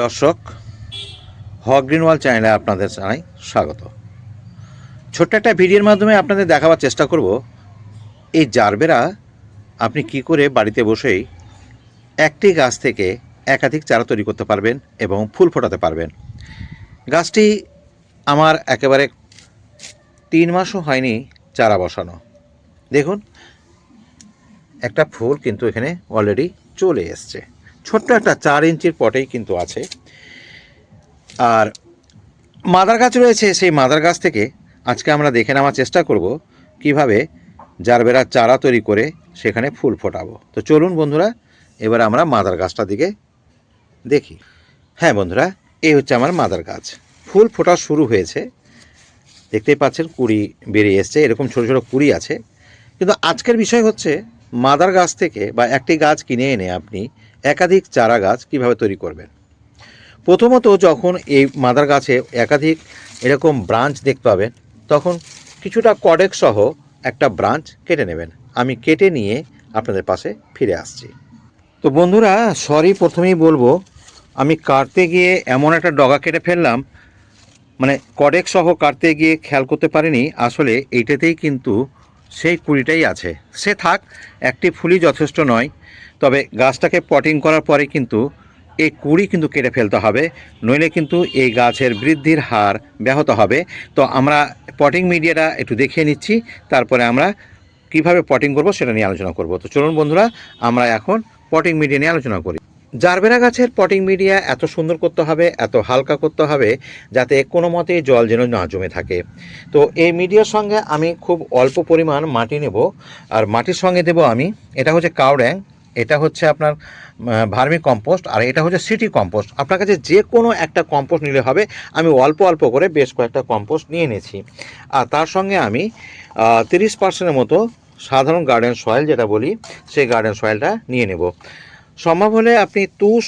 দর্শক, হক গ্রিনওয়াল চ্যানেলে আপনাদের জানাই স্বাগত। ছোট্ট একটা ভিডিওর মাধ্যমে আপনাদের দেখাবার চেষ্টা করব, এই জারবেরা আপনি কি করে বাড়িতে বসেই একটি গাছ থেকে একাধিক চারা তৈরি করতে পারবেন এবং ফুল ফোটাতে পারবেন। গাছটি আমার একেবারে তিন মাসও হয়নি চারা বসানো। দেখুন, একটা ফুল কিন্তু এখানে অলরেডি চলে এসছে। ছোট্ট একটা চার ইঞ্চির পটেই কিন্তু আছে। আর মাদার গাছ রয়েছে, সেই মাদার গাছ থেকে আজকে আমরা দেখে নেওয়ার চেষ্টা করব কীভাবে জারবেরা চারা তৈরি করে সেখানে ফুল ফোটাবো। তো চলুন বন্ধুরা, এবার আমরা মাদার গাছটার দিকে দেখি। হ্যাঁ বন্ধুরা, এই হচ্ছে আমার মাদার গাছ। ফুল ফোটা শুরু হয়েছে। দেখতেই পাচ্ছেন কুড়ি বেরিয়ে এসছে, এরকম ছোটো ছোটো কুড়ি আছে। কিন্তু আজকের বিষয় হচ্ছে মাদার গাছ থেকে বা একটি গাছ কিনে এনে আপনি একাধিক চারা গাছ কীভাবে তৈরি করবেন? প্রথমত যখন এই মাদার গাছে একাধিক এরকম ব্রাঞ্চ দেখতে পাবেন, তখন কিছুটা কডেক সহ একটা ব্রাঞ্চ কেটে নেবেন। আমি কেটে নিয়ে আপনাদের পাশে ফিরে আসছি। তো বন্ধুরা, সরি, প্রথমেই বলব, আমি কাটতে গিয়ে এমন একটা ডগা কেটে ফেললাম মানে কডেক সহ কাটতে গিয়ে খেয়াল করতে পারিনি। আসলে এইটাতেই কিন্তু সেই কুড়িটাই আছে। সে থাক, একটি ফুলই যথেষ্ট নয়, তবে গাছটাকে পটিং করার পরে কিন্তু এই কুড়ি কিন্তু কেটে ফেলতে হবে, নইলে কিন্তু এই গাছের বৃদ্ধির হার ব্যাহত হবে। তো আমরা পটিং মিডিয়াটা একটু দেখিয়ে নিচ্ছি, তারপরে আমরা কীভাবে পটিং করব সেটা নিয়ে আলোচনা করব। তো চলুন বন্ধুরা, আমরা এখন পটিং মিডিয়া নিয়ে আলোচনা করি। জারবেরা গাছের পটিং মিডিয়া এত সুন্দর করতে হবে, এত হালকা করতে হবে, যাতে কোনো মতে জল যেন না জমে থাকে। তো এই মিডিয়ার সঙ্গে আমি খুব অল্প পরিমাণ মাটি নেব, আর মাটির সঙ্গে দেব আমি, এটা হচ্ছে কাউড্যাং এটা হচ্ছে আপনার ভার্মি কম্পোস্ট, আর এটা হচ্ছে সিটি কম্পোস্ট। আপনার কাছে যে কোনো একটা কম্পোস্ট নিলে হবে, আমি অল্প অল্প করে বেশ কয়েকটা কম্পোস্ট নিয়ে নিয়েছি আর তার সঙ্গে আমি তিরিশ পার্সেন্টের মতো সাধারণ গার্ডেন সয়েল যেটা বলি, সেই গার্ডেন সয়েলটা নিয়ে নেব। সম্ভব হলে আপনি তুষ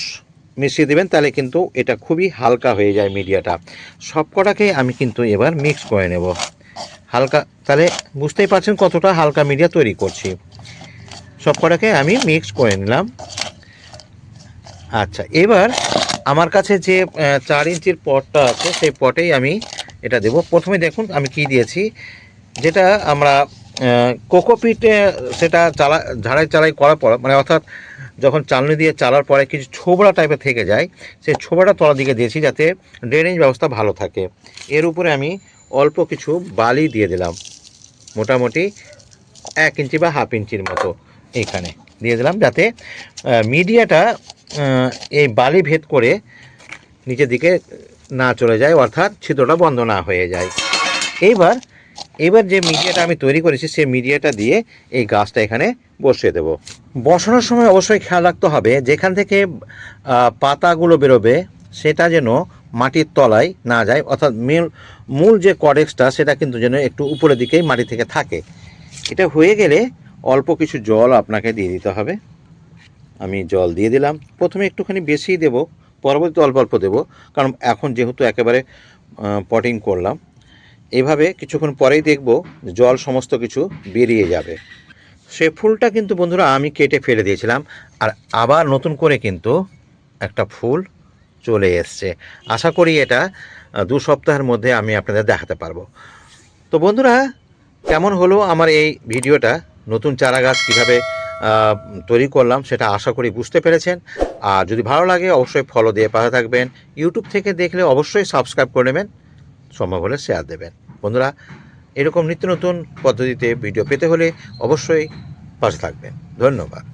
মিশিয়ে দেবেন, তাহলে কিন্তু এটা খুবই হালকা হয়ে যায় মিডিয়াটা। সব কটাকে আমি কিন্তু এবার মিক্স করে নেব। হালকা, তাহলে বুঝতেই পারছেন কতটা হালকা মিডিয়া তৈরি করছি। সব কটাকে আমি মিক্স করে নিলাম। আচ্ছা এবার আমার কাছে যে চার ইঞ্চির পটটা আছে, সেই পটেই আমি এটা দেব। প্রথমে দেখুন আমি কি দিয়েছি। যেটা আমরা কোকোপিটে সেটা চালা ঝাড়াই চালাই করার পর মানে অর্থাৎ যখন চালনি দিয়ে চালার পরে কিছু ছোবড়া টাইপের থেকে যায়, সেই ছোবড়া তলার দিকে দিয়েছি যাতে ড্রেনেজ ব্যবস্থা ভালো থাকে। এর উপরে আমি অল্প কিছু বালি দিয়ে দিলাম। মোটামুটি এক ইঞ্চি বা হাফ ইঞ্চির মতো এইখানে দিয়ে দিলাম যাতে মিডিয়াটা এই বালি ভেদ করে নিচের দিকে না চলে যায়, অর্থাৎ ছিদ্রটা বন্ধ না হয়ে যায়। এইবার এবার যে মিডিয়াটা আমি তৈরি করেছি, সেই মিডিয়াটা দিয়ে এই গাছটা এখানে বসিয়ে দেব। বসানোর সময় অবশ্যই খেয়াল রাখতে হবে, যেখান থেকে পাতাগুলো বেরোবে, সেটা যেন মাটির তলায় না যায়, অর্থাৎ মূল মূল যে কডেক্সটা, সেটা কিন্তু যেন একটু উপরের দিকেই মাটি থেকে থাকে। এটা হয়ে গেলে অল্প কিছু জল আপনাকে দিয়ে দিতে হবে। আমি জল দিয়ে দিলাম। প্রথমে একটুখানি বেশিই দেব, পরবর্তীতে অল্প অল্প দেবো, কারণ এখন যেহেতু একেবারে পটিং করলাম। এভাবে কিছুক্ষণ পরেই দেখব জল সমস্ত কিছু বেরিয়ে যাবে। সে ফুলটা কিন্তু বন্ধুরা আমি কেটে ফেলে দিয়েছিলাম, আর আবার নতুন করে কিন্তু একটা ফুল চলে এসছে। আশা করি এটা দু সপ্তাহের মধ্যে আমি আপনাদের দেখাতে পারব। তো বন্ধুরা, কেমন হলো আমার এই ভিডিওটা? নতুন চারা গাছ কীভাবে তৈরি করলাম সেটা আশা করি বুঝতে পেরেছেন। আর যদি ভালো লাগে, অবশ্যই ফলো দিয়ে পাশে থাকবেন। ইউটিউব থেকে দেখলে অবশ্যই সাবস্ক্রাইব করে নেবেন। সম্ভব হলে শেয়ার দেবেন। বন্ধুরা, এরকম নিত্য নতুন পদ্ধতিতে ভিডিও পেতে হলে অবশ্যই পাশে থাকবেন। ধন্যবাদ।